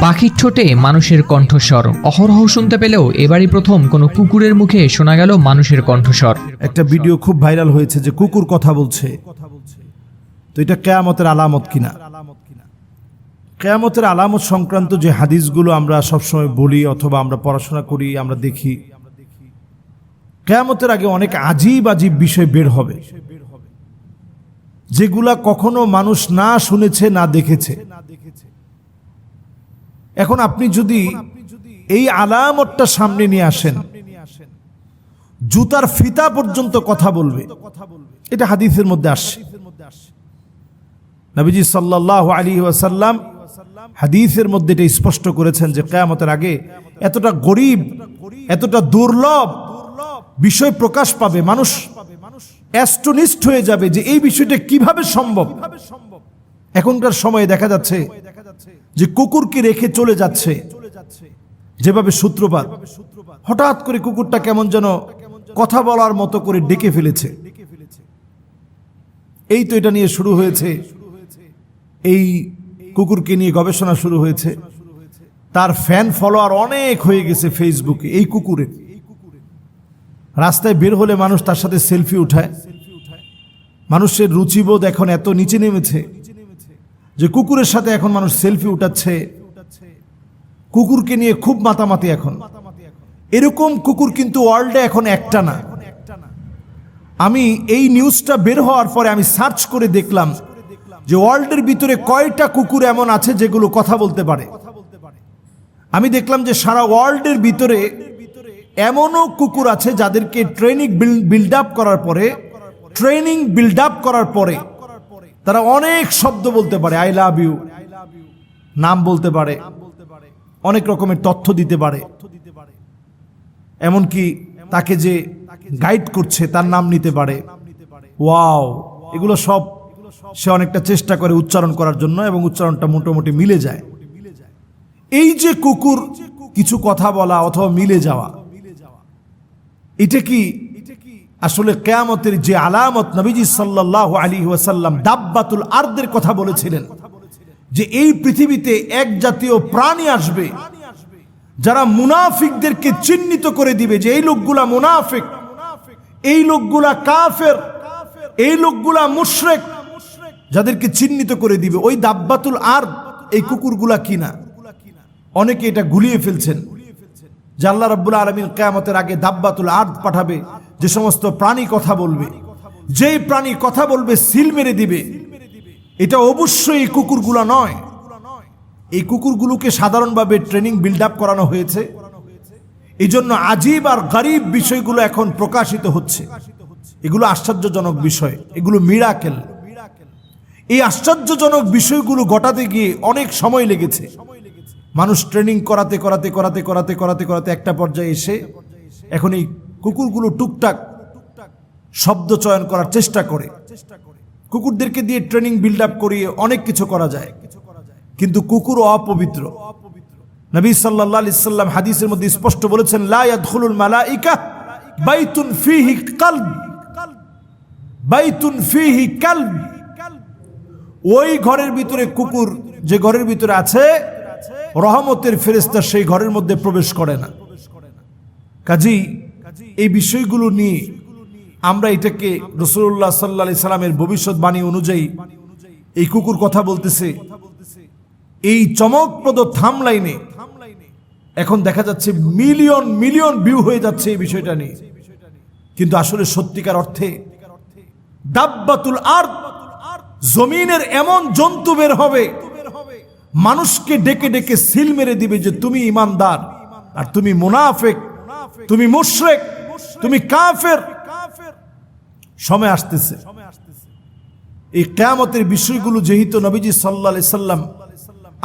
পাখির ঠোঁটে মানুষের কণ্ঠস্বর। অহরহ শুনতে পেলেও এবারই প্রথম কোনো কুকুরের মুখে শোনা গেল মানুষের কণ্ঠস্বর। একটা ভিডিও খুব ভাইরাল হয়েছে যে কুকুর কথা বলছে। তো এটা কেয়ামতের আলামত কিনা? কেয়ামতের আলামত সংক্রান্ত যে হাদিসগুলো আমরা সবসময় বলি অথবা আমরা পড়াশোনা করি, আমরা দেখি, কেয়ামতের আগে অনেক আজীব আজীব বিষয় বের হবে। যেগুলা কখনো মানুষ না শুনেছে, না দেখেছে। না দেখেছে এখন আপনি যদি এই আলামতটা সামনে নিয়ে আসেন, জুতার ফিতা পর্যন্ত কথা বলবে। এটা হাদিসের মধ্যে আসছে। নবীজি সাল্লাহ আলী ওয়াসাল্লাম হাদিসের মধ্যে এটা স্পষ্ট করেছেন যে কেয়ামতের আগে এতটা গরিব, এতটা দুর্লভ বিষয় প্রকাশ পাবে, মানুষ অ্যাস্টনিস্ট হয়ে যাবে যে এই বিষয়টা কীভাবে সম্ভব? এখনকার সময়ে দেখা যাচ্ছে যে কুকুরকে রেখে চলে যাচ্ছে। যেভাবে সূত্রপাত। হঠাৎ করে কুকুরটা কেমন যেন কথা বলার মতো করে ডেকে ফেলেছে। এই তো এটা নিয়ে শুরু হয়েছে। এই কুকুরকে নিয়ে গবেষণা শুরু হয়েছে। তার ফ্যান ফলোয়ার অনেক হয়ে গেছে ফেসবুকে এই কুকুরের রাস্তায় বের হলে মানুষ তার সাথে সেলফি উঠায়। মানুষের রুচিবোধ এখন এত নিচে নেমেছে। যে কুকুরের সাথে এখন মানুষ সেলফি উঠাচ্ছে, কুকুরকে নিয়ে খুব মাতামাতি এখন। এরকম কুকুর কিন্তু ওয়ার্ল্ডে এখন একটা না। আমি এই নিউজটা বের হওয়ার পরে আমি সার্চ করে দেখলাম যে ওয়ার্ল্ডের ভিতরে কয়টা কুকুর এমন আছে যেগুলো কথা বলতে পারে। আমি দেখলাম যে সারা ওয়ার্ল্ডের ভিতরে এমনও কুকুর আছে যাদেরকে ট্রেনিং বিল্ড আপ করার পরে, ট্রেনিং বিল্ড আপ করার পরে তারা অনেক শব্দ বলতে পারে আই লাভ ইউ নাম বলতে পারে, অনেক রকমের তথ্য দিতে পারে। এমনকি তাকে যে গাইড করছে, তার নাম নিতে পারে। ওয়াও এগুলো সব সে অনেকটা চেষ্টা করে উচ্চারণ করার জন্য এবং উচ্চারণটা মোটামুটি মিলে যায়। এই যে কুকুর, কিছু কথা বলা অথবা মিলে যাওয়া, এটা কি আসলে কেয়ামতের যে আলামত নবীজি সাল্লাহ আলী ওয়াসাল্লাম দাব্বাতুল আর্দের কথা বলেছিলেন, যে এই পৃথিবীতে এক জাতীয় প্রাণী আসবে, যারা মুনাফিকদেরকে চিহ্নিত করে দিবে যে এই লোকগুলা মুনাফিক, এই লোকগুলা কাফের, এই লোকগুলা মুশরেক, যাদেরকে চিহ্নিত করে দিবে। ওই দাব্বাতুল আর এই কুকুরগুলা কিনা? অনেকে এটা গুলিয়ে ফেলছেন, যে আল্লাহ রাব্বুল আলমিন কেয়ামতের আগে দাব্বাতুল আর্দ পাঠাবে যে সমস্ত প্রাণী কথা বলবে, যেই প্রাণী কথা বলবে, সিল মেরে দিবে। এটা অবশ্যই কুকুরগুলো নয়। এই কুকুরগুলোকে সাধারণভাবে ট্রেনিং বিল্ড আপ করানো হয়েছে। এই জন্য আজীব আর গরিব বিষয়গুলো এখন প্রকাশিত হচ্ছে। এগুলো আশ্চর্যজনক বিষয়। এগুলো মিরাকেল এই আশ্চর্যজনক বিষয়গুলো ঘটাতে গিয়ে অনেক সময় লেগেছে। মানুষ ট্রেনিং করাতে করাতে করাতে করাতে করাতে করাতে একটা পর্যায়ে এসে এখন এই কুকুরগুলো টুকটাক শব্দ চয়ন করার চেষ্টা করে। কুকুরদেরকে দিয়ে ট্রেনিং বিল্ড আপ করিয়ে অনেক কিছু করা যায়। কিন্তু কুকুর অপবিত্র। নবী সাল্লাহ সাল্লাম হাদিসের মধ্যে স্পষ্ট বলেছেন লায়াদুল মালাইকা বাইতুন ফিহি কালব। বাইতুন ফিহি কালব। ওই ঘরের ভিতরে কুকুর যে ঘরের ভিতরে আছে, রহমতের ফেরেস্তা সেই ঘরের মধ্যে প্রবেশ করে না। কাজী এই বিষয়গুলো নিয়ে আমরা এটাকে রসুল্লাহ সাল্লা সাল্লামের ভবিষ্যৎবাণী অনুযায়ী এই কুকুর কথা বলতেছে। এই চমকপ্রদ থাম লাইনে এখন দেখা যাচ্ছে মিলিয়ন মিলিয়ন ভিউ হয়ে যাচ্ছে এই বিষয়টা নিয়ে। কিন্তু আসলে সত্যিকার অর্থে দাব্বাতুল আর জমিনের এমন জন্তু বের হবে, মানুষকে ডেকে ডেকে সিল মেরে দিবে যে তুমি ইমানদার আর তুমি মুনাফেক। তুমি মুশরেক, তুমি কাফের। সময় আসতেছে। এই কেয়ামতের বিষয়গুলো যেহেতু নবীজি সাল্লা সাল্লাম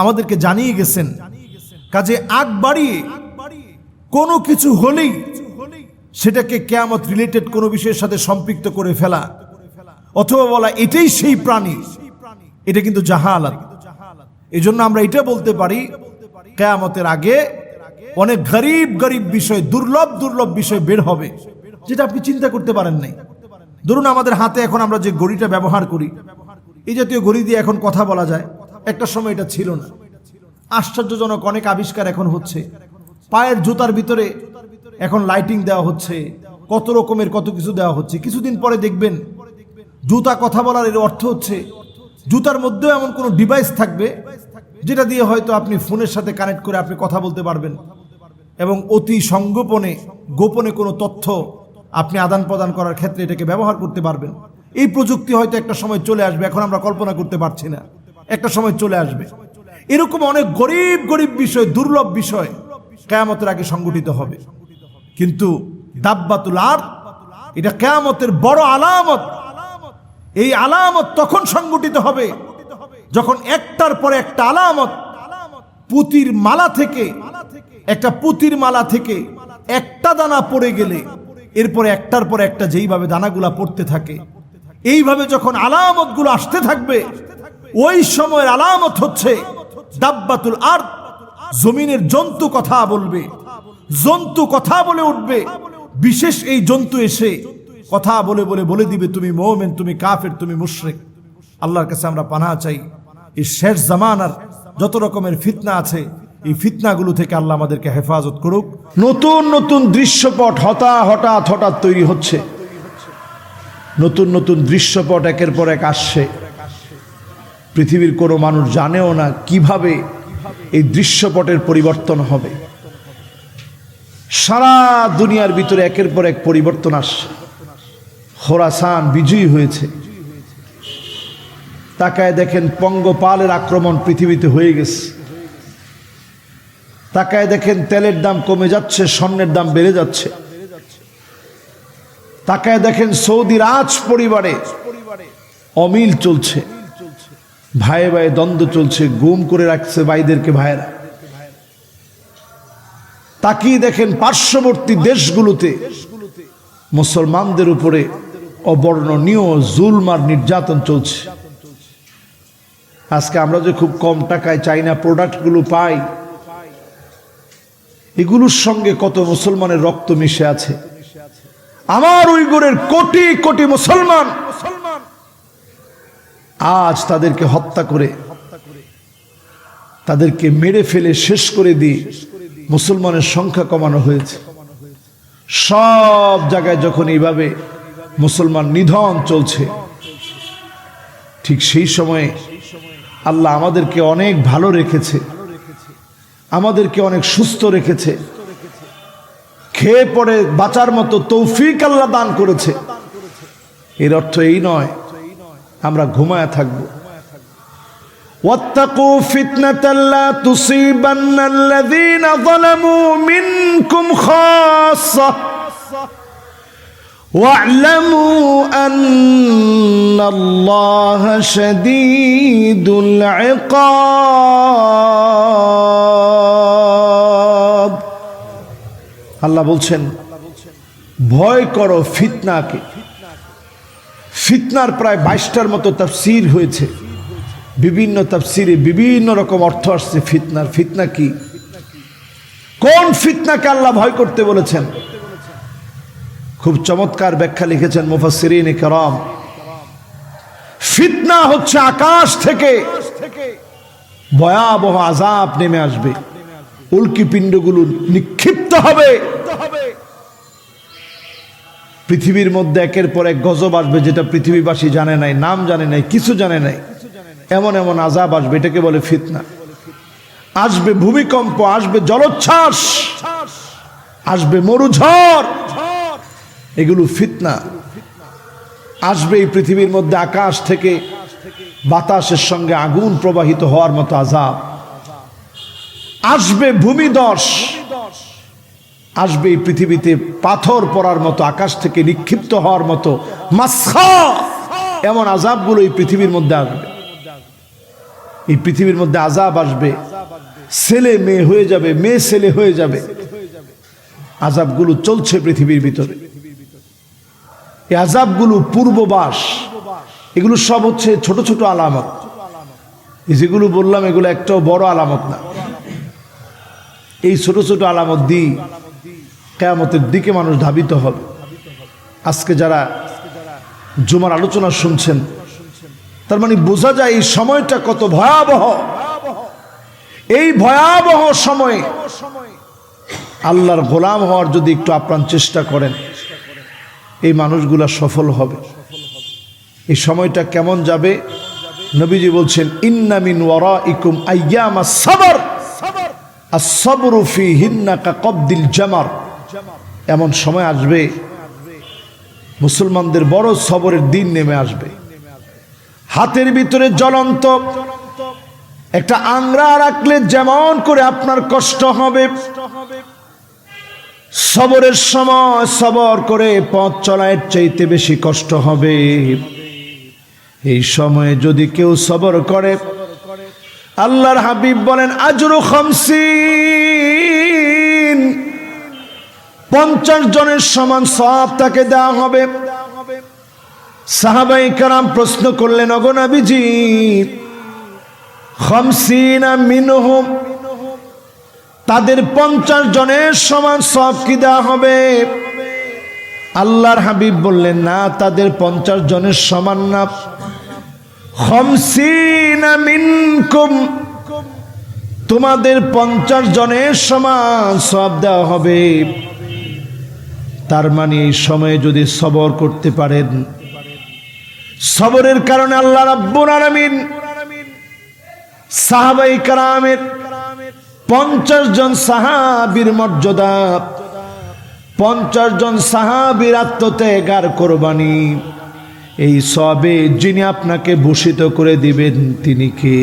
আমাদেরকে জানিয়ে গেছেন, কাজে আগ বাড়িয়ে কোনো কিছু হলেই সেটাকে কেয়ামত রিলেটেড কোনো বিষয়ের সাথে সম্পৃক্ত করে ফেলা, অথবা বলা এটাই সেই প্রাণী, এটা কিন্তু জাহালাত। এই জন্য আমরা এটা বলতে পারি, কেয়ামতের আগে অনেক গরিব গরিব বিষয়, দুর্লভ দুর্লভ বিষয় বের হবে, যেটা আপনি চিন্তা করতে পারেন নাই। ধরুন আমাদের হাতে এখন আমরা যে ঘড়িটা ব্যবহার করি, এই জাতীয় ঘড়ি দিয়ে এখন কথা বলা যায়, একটা সময় এটা ছিল না। আশ্চর্যজনক অনেক আবিষ্কার এখন হচ্ছে। পায়ের জুতার ভিতরে এখন লাইটিং দেওয়া হচ্ছে, কত রকমের কত কিছু দেওয়া হচ্ছে। কিছুদিন পরে দেখবেন, জুতা কথা বলার এর অর্থ হচ্ছে, জুতার মধ্যেও এমন কোনো ডিভাইস থাকবে, যেটা দিয়ে হয়তো আপনি ফোনের সাথে কানেক্ট করে আপনি কথা বলতে পারবেন। এবং অতি সংগোপনে, গোপনে কোনো তথ্য আপনি আদান প্রদান করার ক্ষেত্রে এটাকে ব্যবহার করতে পারবেন। এই প্রযুক্তি হয়তো একটা সময় চলে আসবে, এখন আমরা কল্পনা করতে পারছি না। একটা সময় চলে আসবে। এরকম অনেক গরিব গরিব বিষয়, দুর্লভ বিষয় কেয়ামতের আগে সংগঠিত হবে। কিন্তু দাব্বাতুল আর এটা কেয়ামতের বড় আলামত। এই আলামত তখন সংগঠিত হবে যখন একটার পরে একটা আলামত পুতির মালা থেকে একটা পুতির মালা থেকে একটা দানা পড়ে গেলে এরপরে একটার পর একটা যেইভাবে দানাগুলা পড়তে থাকে, এইভাবে যখন আলামতগুলো আসতে থাকবে, ওই সময়ের আলামত হচ্ছে দাব্বাতুল আর জমিনের জন্তু কথা বলবে, জন্তু কথা বলে উঠবে, বিশেষ এই জন্তু এসে কথা বলে বলে বলে দিবে, তুমি মোমেন, তুমি কাফের, তুমি মুশরিক। আল্লাহর কাছে আমরা পানা চাই। এই শেষ জামানার যত রকমের ফিতনা আছে এই ফিতনাগুলো থেকে আল্লাহ আমাদেরকে হেফাজত করুক। নতুন নতুন দৃশ্যপট হতা হঠাৎ হঠাৎ তৈরি হচ্ছে। নতুন নতুন দৃশ্যপট একের পর এক আসছে। পৃথিবীর কোনো মানুষ জানেও না কীভাবে এই দৃশ্যপটের পরিবর্তন হবে। সারা দুনিয়ার ভিতরে একের পর এক পরিবর্তন আসছে। খোরাসান বিজয়ী হয়েছে। তাকায় দেখেন পঙ্গপালের আক্রমণ পৃথিবীতে হয়ে গেছে। তাকায় দেখেন তেলের দাম কমে যাচ্ছে, স্বর্ণের দাম বেড়ে যাচ্ছে। তাকায় দেখেন সৌদি রাজ পরিবারে অমিল চলছে। ভাইয়ে ভাইয়ে দ্বন্দ্ব চলছে, গুম করে রাখছে ভাইদেরকে ভাইয়েরা। তাকিয়ে দেখেন পার্শ্ববর্তী দেশগুলোতে মুসলমানদের উপরে অবর্ণনীয় জুলমার নির্যাতন চলছে। আজকে আমরা যে খুব কম টাকায় চাইনা প্রোডাক্টগুলো পাই এগুলোর সঙ্গে কত মুসলমানের রক্ত মিশে আছে? আমার উইগুরের কোটি কোটি মুসলমান আজ তাদেরকে হত্যা করে, তাদেরকে মেরে ফেলে, শেষ করে দিয়ে মুসলমানের সংখ্যা কমানো হয়েছে। সব জায়গায় যখন এইভাবে মুসলমান নিধন চলছে, ঠিক সেই সময়ে আল্লাহ আমাদেরকে অনেক ভালো রেখেছে। আমাদেরকে অনেক সুস্থ রেখেছে খেয়ে পড়ে বাঁচার মতো তৌফিক আল্লাহ দান করেছে এর অর্থ এই নয় আমরা ঘুমায় থাকবো واتقوا فتنة لا تصيبن الذين ظلموا منكم خاصة واعلموا أن الله شديد العقاب আল্লাহ বলছেন, ভয় করো ফিতনাকে। ফিতনার প্রায় বাইশটার মতো তাফসির হয়েছে। বিভিন্ন তাফসিরে বিভিন্ন রকম অর্থ আসছে ফিতনার। ফিতনা কি? কোন ফিতনাকে আল্লাহ ভয় করতে বলেছেন? খুব চমৎকার ব্যাখ্যা লিখেছেন মুফাসির করম। ফিতনা হচ্ছে আকাশ থেকে ভয়াবহ আজাব নেমে আসবে। উল্কি পিণ্ডগুলো নিক্ষিপ্ত হবে। পৃথিবীর মধ্যে একের পর এক গজব আসবে যেটা পৃথিবীবাসী জানে নাই, নাম জানে নাই, কিছু জানে নাই। এমন এমন আজাব আসবে, এটাকে বলে ফিতনা। আসবে ভূমিকম্প, আসবে জলোচ্ছ্বাস, আসবে মরুঝড়। এগুলো ফিতনা। আসবে এই পৃথিবীর মধ্যে আকাশ থেকে বাতাসের সঙ্গে আগুন প্রবাহিত হওয়ার মতো আজাব। আসবে ভূমিদশ। আসবে এই পৃথিবীতে পাথর পড়ার মতো, আকাশ থেকে নিক্ষিপ্ত হওয়ার মতো মাসখা। এমন আজাবগুলো এই পৃথিবীর মধ্যে আসবে। এই পৃথিবীর মধ্যে আজাব আসবে। ছেলে মেয়ে হয়ে যাবে, মেয়ে ছেলে হয়ে যাবে। আজাবগুলো চলছে পৃথিবীর ভিতরে। এই আজাবগুলো পূর্ববাস। এগুলো সব হচ্ছে ছোট ছোট আলামত। এই যেগুলো বললাম, এগুলো একটাও বড় আলামত না। এই ছোট ছোট আলামত দিই কেয়ামতের দিকে মানুষ ধাবিত হবে। আজকে যারা জুমার আলোচনা শুনছেন, তার মানে বোঝা যায় এই সময়টা কত ভয়াবহ। এই ভয়াবহ সময়ে আল্লাহর গোলাম হওয়ার যদি একটু আপ্রাণ চেষ্টা করেন, এই মানুষগুলা সফল হবে। এই সময়টা কেমন যাবে? নবীজি বলছেন ইন্নামিন ওয়ারা ইকুম আইয়ামা সাবর। জামার। এমন সময় আসবে, মুসলমানদের বড় সবরের দিন নেমে আসবে। হাতের ভিতরে জ্বলন্ত একটা আংরা রাখলে যেমন করে আপনার কষ্ট হবে। সবরের সময় সবর করে পথ চলায় চাইতে বেশি কষ্ট হবে। এই সময়ে যদি কেউ সবর করে আল্লাহর হাবিব বলেন, আজরু খামসিন। পঞ্চাশ জনের সমান সব তাকে দেওয়া হবে। সাহাবাই কারাম প্রশ্ন করলেন অগনাবিজি খামসিনা মিনহুম। তাদের পঞ্চাশ জনের সমান সব কি দেওয়া হবে? আল্লাহর হাবিব বললেন, না, তাদের পঞ্চাশ জনের সমান না। তোমাদের পঞ্চাশ জনের সমান সব দেওয়া হবে। তার মানে এই সময়ে যদি সবর করতে পারেন, সবরের কারণে আল্লাহ রাব্বুল আলামিন সাহাবাই কারামের পঞ্চাশ জন সাহাবীর মর্যাদা, পঞ্চাশ জন সাহাবীর আত্মত্যাগ আর কোরবানি। এই সবে যিনি আপনাকে ভূষিত করে দিবেন, তিনি কে?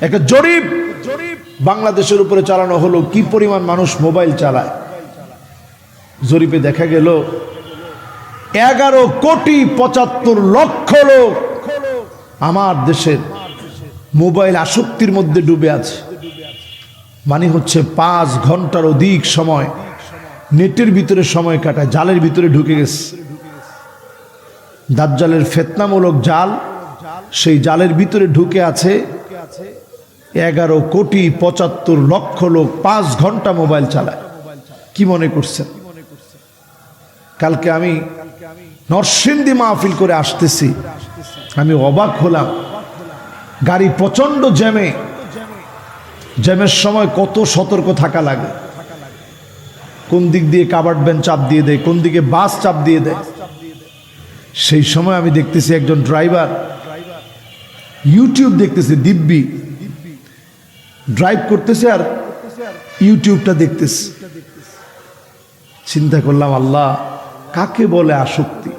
একটা জরিপ। জরিপ বাংলাদেশের উপরে চালানো হলো, কি পরিমাণ মানুষ মোবাইল চালায়? জরিপে দেখা গেল, এগারো কোটি পঁচাত্তর লক্ষ লোক আমার দেশের মোবাইল আসক্তির মধ্যে ডুবে আছে। মানে হচ্ছে পাঁচ ঘণ্টার অধিক সময়, নেটের ভিতরে সময় কাটায়, জালের ভিতরে ঢুকে গেছে। দাজ্জালের ফেতনামূলক জাল সেই জালের ভিতরে ঢুকে আছে এগারো কোটি পঁচাত্তর লক্ষ লোক পাঁচ ঘণ্টা মোবাইল চালায়। কি মনে করছেন? কালকে আমি নরসিংদী মাহফিল করে আসতেছি। আমি অবাক হলাম। গাড়ি প্রচণ্ড জ্যামে। জ্যামের সময় কত সতর্ক থাকা লাগে। কোন দিক দিয়ে কাবার্ড ভ্যান চাপ দিয়ে দেয়, কোন দিকে বাস চাপ দিয়ে দেয়। সেই সময় আমি দেখতেছি একজন ড্রাইভার, ইউটিউব দেখতেছে দিব্যি, ড্রাইভ করতেছে আর ইউটিউবটা দেখতেছে। চিন্তা করলাম, আল্লাহ, কাকে বলে আসক্তি?